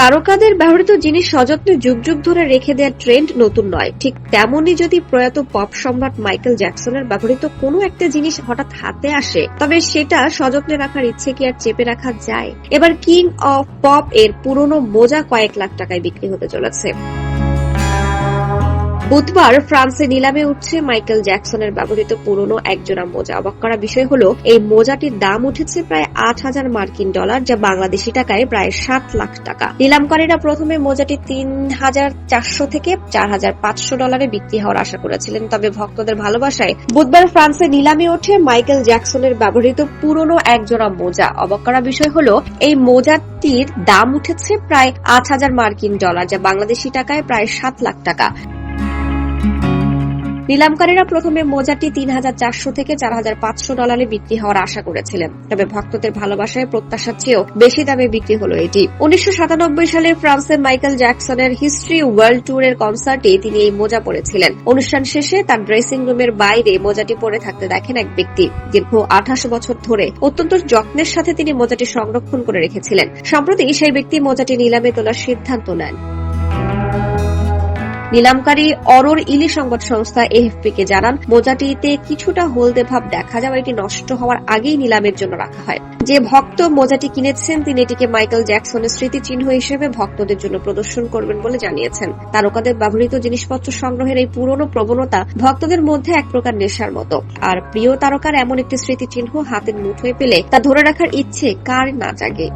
তারকাদের ব্যবহৃত জিনিস সযত্নে যুগ যুগ ধরে রেখে দেওয়ার ট্রেন্ড নতুন নয়। ঠিক তেমনই যদি প্রয়াত পপ সম্রাট মাইকেল জ্যাকসনের ব্যবহৃত কোনো একটা জিনিস হঠাৎ হাতে আসে, তবে সেটা সযত্নে রাখার ইচ্ছে কি আর চেপে রাখা যায়। এবার কিং অফ পপ এর পুরনো মোজা কয়েক লাখ টাকায় বিক্রি হতে চলেছে। বুধবার ফ্রান্সে নিলামে উঠছে মাইকেল জ্যাকসনের ব্যবহৃত পুরনো একজোড়া মোজা। অবাক করা বিষয় হলো, এই মোজাটির দাম উঠেছে প্রায় আট হাজার মার্কিন ডলার, যা বাংলাদেশি টাকায় প্রায় সাত লাখ টাকা। নিলামকারীরা প্রথমে মোজাটি তিন হাজার চারশো থেকে চার হাজার পাঁচশো ডলারে বিক্রি হওয়ার আশা করেছিলেন, তবে ভক্তদের ভালোবাসায় বুধবার ফ্রান্সে নিলামে ওঠে মাইকেল জ্যাকসনের ব্যবহৃত পুরনো একজোড়া মোজা। অবাক করা বিষয় হলো, এই মোজাটির দাম উঠেছে প্রায় আট হাজার মার্কিন ডলার, যা বাংলাদেশি টাকায় প্রায় সাত লাখ টাকা। নিলামকারীরা প্রথমে মোজাটি তিন হাজার চারশো থেকে চার হাজার পাঁচশো ডলারে বিক্রি হওয়ার আশা করেছিলেন। তবে ভক্তদের ভালোবাসায় প্রত্যাশার চেয়েও বেশি দামে বিক্রি হলো এটি। উনিশশো সাতানব্বই সালে ফ্রান্সের মাইকেল জ্যাকসনের হিস্ট্রি ওয়ার্ল্ড ট্যুরের কনসার্টে তিনি এই মোজা পরেছিলেন। অনুষ্ঠান শেষে তার ড্রেসিং রুমের বাইরে মোজাটি পরে থাকতে দেখেন এক ব্যক্তি। দীর্ঘ আঠাশ বছর ধরে অত্যন্ত যত্নের সাথে তিনি মোজাটি সংরক্ষণ করে রেখেছিলেন। সম্প্রতি সেই ব্যক্তি মোজাটি নিলামে তোলার সিদ্ধান্ত নেন। নিলামকারী অরোর ইলি সংবাদ সংস্থা এএফপি কে জানান, মোজাটিতে কিছুটা হলদে ভাব দেখা যাওয়া এটি নষ্ট হওয়ার আগেই নিলামের জন্য রাখা হয়। যে ভক্ত মোজাটি কিনেছেন, তিনি এটিকে মাইকেল জ্যাকসনের স্মৃতিচিহ্ন হিসেবে ভক্তদের জন্য প্রদর্শন করবেন বলে জানিয়েছেন। তারকাদের ব্যবহৃত জিনিসপত্র সংগ্রহের এই পুরনো প্রবণতা ভক্তদের মধ্যে এক প্রকার নেশার মতো। আর প্রিয় তারকার এমন একটি স্মৃতিচিহ্ন হাতের মুঠোয় পেলে তা ধরে রাখার ইচ্ছে কার না জাগে।